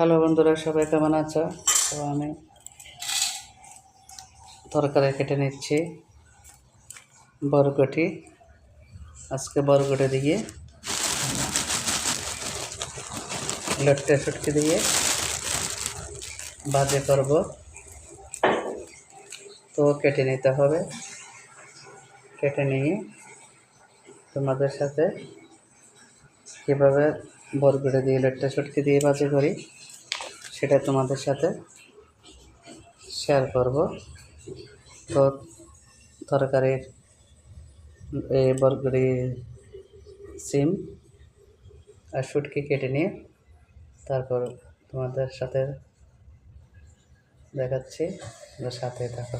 Hello বন্ধুরা, সবাই কেমন আছো? তো আমি তরকারি কেটে নিচ্ছি বরগটি আজকে বরগটি দিয়ে, লটকে সুটকে দিয়ে বাজে করব। তো কেটে নিতে হবে, কেটে নিয়ে তোমাদের সাথে কীভাবে বরগুড়ে দিয়ে লটটা সুটকি দিয়ে বাজে করি। সেটা তোমাদের সাথে শেয়ার করব। তো তরকারির এই বরগুড়ি সিম আর শুটকি কেটে নিয়ে তারপর তোমাদের সাথে দেখাচ্ছি। সাথে থাকো।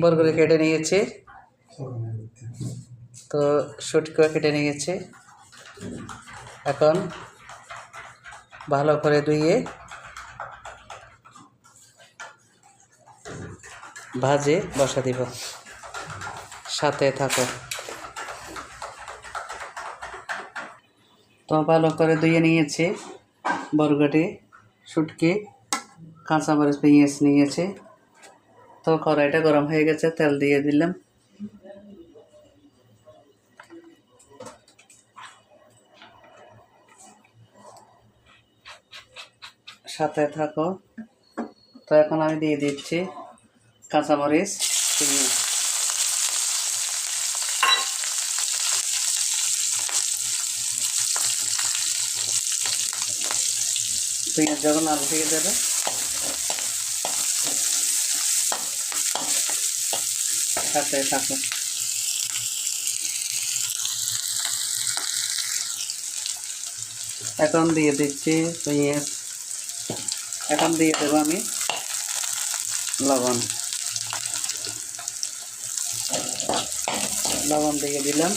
বরগুড়ি কেটে নিয়েছি। তো শুটকিও কেটে নিয়েছি। এখন ভালো করে ধুয়ে ভাজে বসা দিব। সাথে থাকো। তো ভালো করে ধুয়ে নিয়েছি। বরগটি শুটকি, কাঁচামরিচ পেঁয়াজ নিয়েছে। তো কড়াইটা গরম হয়ে গেছে, তেল দিয়ে দিলাম। সাথে থাকো। তো এখন আমি দিয়ে দিচ্ছি কাঁচামরিচ পেঁয়াজ পেঁয়াজ যখন আলু থেকে দেবে, সাথে থাকো। এখন দিয়ে দিচ্ছি পেঁয়াজ এখন দিয়ে দেবো আমি লবণ। লবণ দিয়ে দিলাম।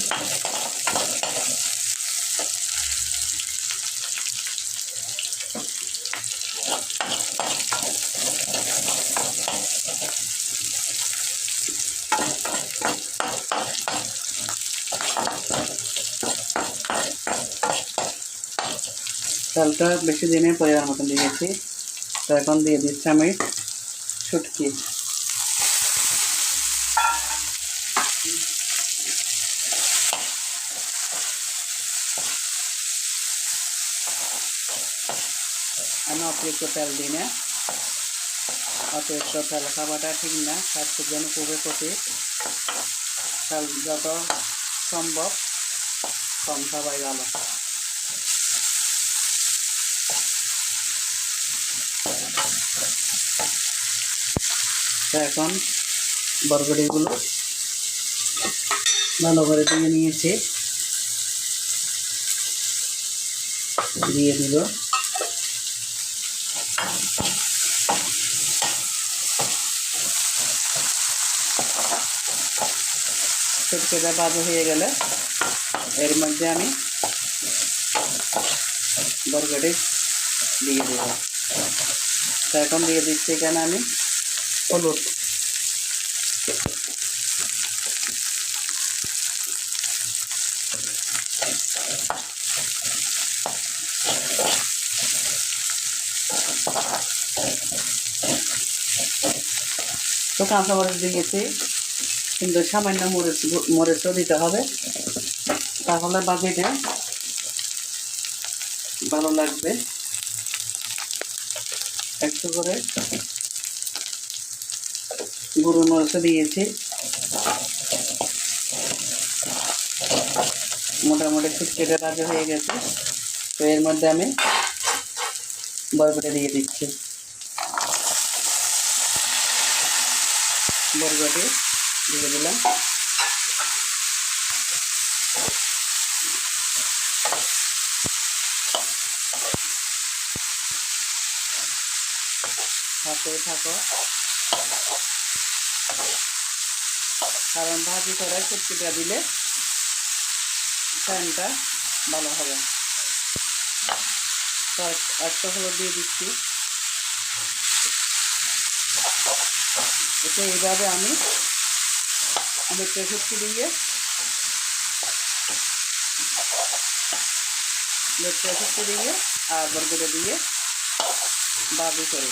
চালটা বেশি দিনে পরিমাণ মতন দিয়েছি তো এখন দিয়ে দিচ্ছি আমি শুটকি। আমি অতিরিক্ত তেল দিই না। অতিরিক্ত তেল খাওয়াটা ঠিক না, স্বাস্থ্যের জন্য খুবই ক্ষতি। তেল যত সম্ভব কম খাওয়াই ভালো। তো এখন বরগড়িগুলো ভালো করে দিয়ে নিয়েছি। দিয়ে দিল। শুটকেটা বাজে হয়ে গেলে এর মধ্যে আমি বরগড়ি দিয়ে দেব। তো এখন দিয়ে দিচ্ছি এখানে আমি হলুদ তো কাঁচা মরিচ দিয়েছি। কিন্তু সামান্য মরিচ মরিচও দিতে হবে। তাহলে বাজিটা ভালো লাগবে। একটু করে গুঁড়ো মরিচ দিয়েছি। মোটামুটি ফুটকেটে রাজা হয়ে গেছে। তো এর মধ্যে আমি বরবটি দিয়ে দিচ্ছি। বরবটি দিয়ে দিলাম। সাথে থাকো কারণ ভাজি করে শুটকিটা দিলে ফ্যানটা ভালো হবে। তো একটা হলো দিয়ে দিচ্ছি। এতে এইভাবে আমি আমি শুটকি দিয়ে লটকে শুটকি দিয়ে আর বরগড়ে দিয়ে বাজি করি।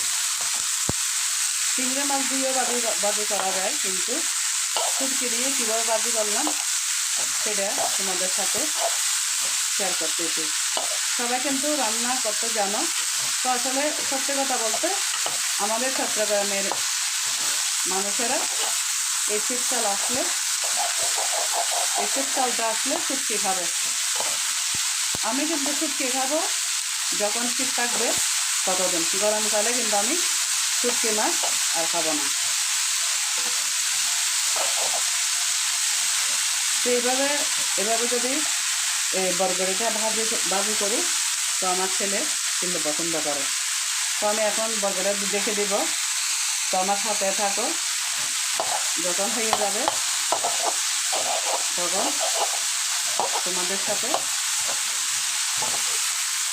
চিংড়ি মাছ দিয়েও বাজি বাজি করা যায়, কিন্তু শুটকি দিয়ে কীভাবে বাজি করলাম সেটা তোমাদের সাথে শেয়ার করতেছি। সবাই কিন্তু রান্না করতে জানো? তো আসলে সত্যি কথা বলতে আমাদের চট্টগ্রামের মানুষেরা এই শীতকাল আসলে, এই শীতকালটা আসলে শুটকি খাবে। আমি কিন্তু শুটকি খাব যখন শীত থাকবে ততদিন। গরমকালে কিন্তু আমি শুটকি মাছ আর খাব না। তো এইভাবে, এভাবে যদি এই বরগড়িটা ভাজি ভাজি করি, তো আমার ছেলে কিন্তু পছন্দ করে। তো আমি এখন বরগড়া দেখে দিব। তো আমার সাথে থাকো। যখন হয়ে যাবে, তখন তোমাদের সাথে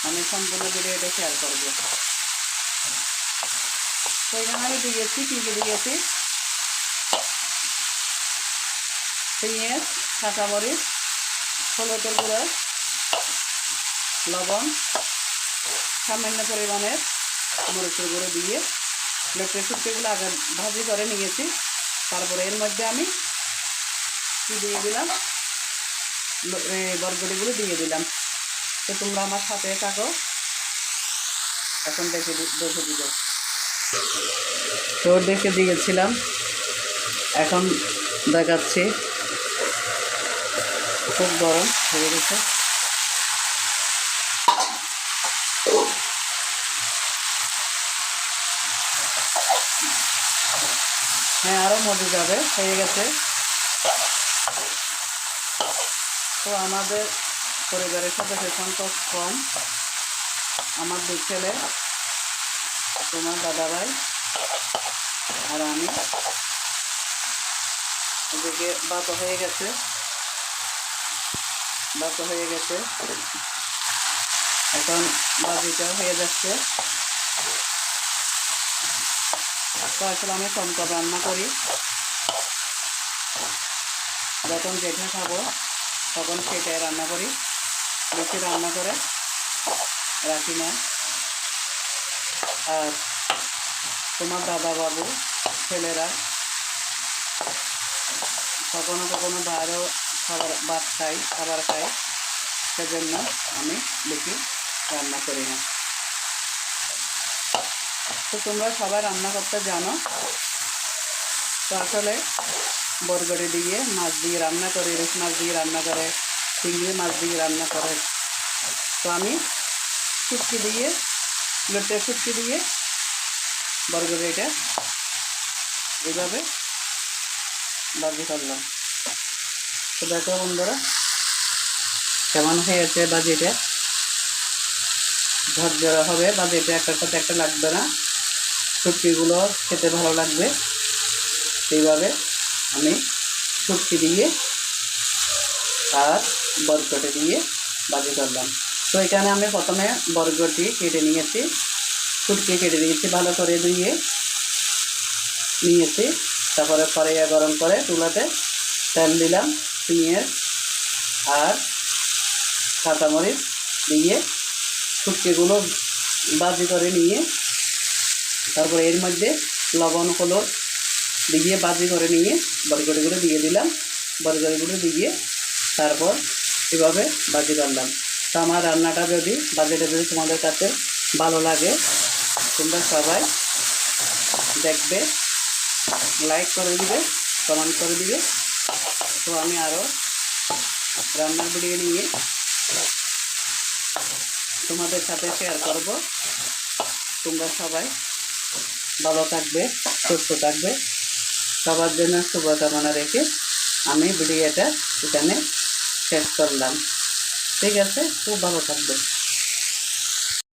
আমি সম্পূর্ণ ভিডিওটা শেয়ার করব। তো এখানে আমি দিয়েছি কী দিয়েছি পেঁয়াজ কাঁচামরিচ হলুদের গুঁড়ো লবণ সামান্য পরিমাণের মরিচের গুঁড়ো দিয়ে লোকের শুটকিগুলো আগে ভাজি করে নিয়েছি। তারপরে এর মধ্যে আমি কী দিয়ে দিলাম? ল- এ, বরবটিগুলো দিয়ে দিলাম। তো তোমরা আমার সাথে থাকো। এখন দেখে দেখে দিব। তো দেখে দিয়েছিলাম। এখন দেখাচ্ছি। খুব গরম হয়ে গেছে। হ্যাঁ আরও মজা যাবে, হয়ে গেছে। তো আমাদের পরিবারের সদস্য সংখ্যক কম। আমার দুই ছেলে। তোমার দাদা ভাই আর আমি। এদিকে বাত হয়ে গেছে। বাত হয়ে গেছে। এখন বাজিটা হয়ে যাচ্ছে। তো আসলে আমি কম রান্না করি। যখন যেটা খাব, তখন সেটাই রান্না করি। বেশি রান্না করে রাখি না। আর তোমার দাদা বাবু ছেলেরা, কখনো কখনো বাইরেও খাবার, ভাত খাই, খাবার খাই, সেজন্য আমি বেশি রান্না করি না। তো তোমরা সবাই রান্না করতে জানো? তো আসলে বরগড়ি দিয়ে, মাছ দিয়ে রান্না করে, ইলিশ মাছ দিয়ে রান্না করে, চিংড়ি মাছ দিয়ে রান্না করে। তো আমি শুটকি দিয়ে লোটে শুটকি দিয়ে বরগড়ি এটা এইভাবে বাজি করলাম তো দেখো বন্ধুরা, কেমন হয়েছে বাজিটা ঝরঝরা হবে বাজিটা একটার সাথে একটা লাগবে না। শুটকিগুলো খেতে ভালো লাগবে। সেইভাবে আমি শুটকি দিয়ে আর বরকটে দিয়ে বাজি করলাম তো এখানে আমি প্রথমে বরগটি কেটে নিয়েছি শুটকি কেটে নিয়েছি ভালো করে ধুয়ে। নিয়েছি, তারপরে কড়াইয়া গরম করে চুলাতে তেল দিলাম, পেঁয়াজ আর কাঁচামরিচ দিয়ে শুটকিগুলো বাজি করে নিয়ে, তারপরে এর মধ্যে লবণ, হলুদ দিয়ে বাজি করে নিয়ে বরগড়িগুলো দিয়ে দিলাম। বরগড়িগুলো দিয়ে তারপর এভাবে বাজি করলাম তো আমার রান্নাটা যদি, বাজিটা যদি তোমাদের কাছে ভালো লাগে, তোমরা সবাই দেখবে লাইক করে দিবে কমেন্ট করে দিবে। তো আমি আরও রান্নার ভিডিও নিয়ে তোমাদের সাথে শেয়ার করব। তোমরা সবাই ভালো থাকবে, সুস্থ থাকবে। সবার জন্য শুভকামনা রেখে আমি ভিডিওটা এখানে শেষ করলাম। ঠিক আছে খুব ভালো থাকবে